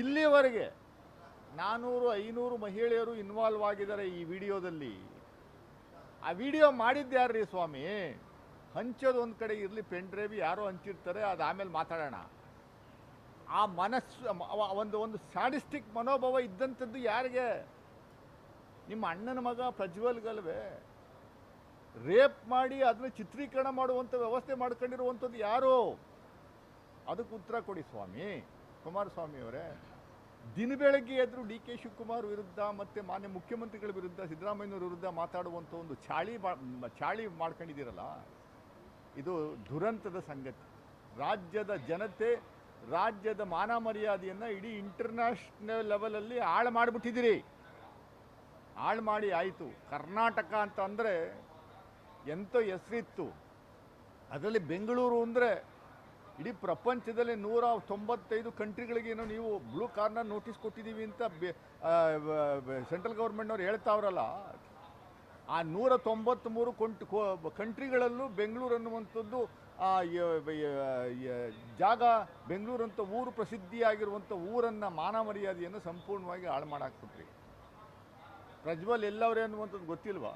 ಇಲ್ಲಿಯವರೆಗೆ ನಾನ್ನೂರು ಐನೂರು ಮಹಿಳೆಯರು ಇನ್ವಾಲ್ವ್ ಆಗಿದ್ದಾರೆ ಈ ವಿಡಿಯೋದಲ್ಲಿ. ಆ ವಿಡಿಯೋ ಮಾಡಿದ್ದ್ಯಾರ್ರಿ ಸ್ವಾಮಿ? ಹಂಚೋದು ಒಂದು ಕಡೆ ಇರಲಿ ಪೆನ್ ಡ್ರೈವ್ ಯಾರೋ ಹಂಚಿರ್ತಾರೆ, ಅದು ಆಮೇಲೆ ಮಾತಾಡೋಣ. ಆ ಮನಸ್ಸು ಒಂದು ಒಂದು ಸ್ಯಾಡಿಸ್ಟಿಕ್ ಮನೋಭಾವ ಇದ್ದಂಥದ್ದು ಯಾರಿಗೆ? ನಿಮ್ಮ ಅಣ್ಣನ ಮಗ ಪ್ರಜ್ವಲ್ಗಲ್ವೇ? ರೇಪ್ ಮಾಡಿ ಅದನ್ನ ಚಿತ್ರೀಕರಣ ಮಾಡುವಂಥ ವ್ಯವಸ್ಥೆ ಮಾಡ್ಕೊಂಡಿರುವಂಥದ್ದು ಯಾರು? ಅದಕ್ಕೆ ಉತ್ತರ ಕೊಡಿ ಸ್ವಾಮಿ. ಕುಮಾರಸ್ವಾಮಿ ಅವರೇ ದಿನ ಬೆಳಗ್ಗೆ ಎದ್ರು ಡಿ ಕೆ ಶಿವಕುಮಾರ್ ವಿರುದ್ಧ ಮತ್ತು ಮಾನ್ಯ ಮುಖ್ಯಮಂತ್ರಿಗಳ ವಿರುದ್ಧ ಸಿದ್ದರಾಮಯ್ಯನವ್ರ ವಿರುದ್ಧ ಮಾತಾಡುವಂಥ ಒಂದು ಚಾಳಿ ಚಾಳಿ ಮಾಡ್ಕೊಂಡಿದ್ದೀರಲ್ಲ, ಇದು ದುರಂತದ ಸಂಗತಿ. ರಾಜ್ಯದ ಜನತೆ, ರಾಜ್ಯದ ಮಾನ ಮರ್ಯಾದೆಯನ್ನು ಇಡೀ ಇಂಟರ್ನ್ಯಾಷನಲ್ ಲೆವೆಲಲ್ಲಿ ಹಾಳು ಮಾಡಿಬಿಟ್ಟಿದ್ದೀರಿ. ಹಾಳು ಮಾಡಿ ಆಯಿತು. ಕರ್ನಾಟಕ ಅಂತ ಅಂದರೆ ಎಂಥ ಹೆಸರಿತ್ತು? ಅದರಲ್ಲಿ ಬೆಂಗಳೂರು ಅಂದರೆ ಇಡೀ ಪ್ರಪಂಚದಲ್ಲಿ ನೂರ ತೊಂಬತ್ತೈದು ಕಂಟ್ರಿಗಳಿಗೇನೋ ನೀವು ಬ್ಲೂ ಕಾರ್ನರ್ ನೋಟಿಸ್ ಕೊಟ್ಟಿದ್ದೀವಿ ಅಂತ ಸೆಂಟ್ರಲ್ ಗೌರ್ಮೆಂಟ್ನವ್ರು ಹೇಳ್ತಾವ್ರಲ್ಲ. ಆ ನೂರ ತೊಂಬತ್ತ್ಮೂರು ಕೊಂಟ್ ಕಂಟ್ರಿಗಳಲ್ಲೂ ಬೆಂಗಳೂರು ಅನ್ನುವಂಥದ್ದು ಜಾಗ ಅಂತ ಊರು ಪ್ರಸಿದ್ಧಿಯಾಗಿರುವಂಥ ಊರನ್ನು ಮಾನ ಮರ್ಯಾದೆಯನ್ನು ಸಂಪೂರ್ಣವಾಗಿ ಹಾಳು ಮಾಡಾಕ್ಬಿಟ್ರಿ. ಪ್ರಜ್ವಲ್ ಎಲ್ಲವರೇ ಅನ್ನುವಂಥದ್ದು ಗೊತ್ತಿಲ್ವಾ?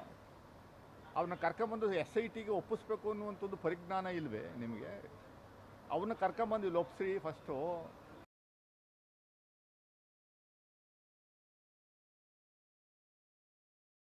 ಅವನ್ನ ಕರ್ಕೊಂಬಂದು ಎಸ್ ಐ ಟಿಗೆ ಒಪ್ಪಿಸ್ಬೇಕು ಅನ್ನುವಂಥದ್ದು ಪರಿಜ್ಞಾನ ಇಲ್ವೇ ನಿಮಗೆ? ಅವನ್ನ ಕರ್ಕೊಂಬಂದ್ವಿ ಇಲ್ಲಿ ಒಪ್ಸ್ರಿ ಫಸ್ಟು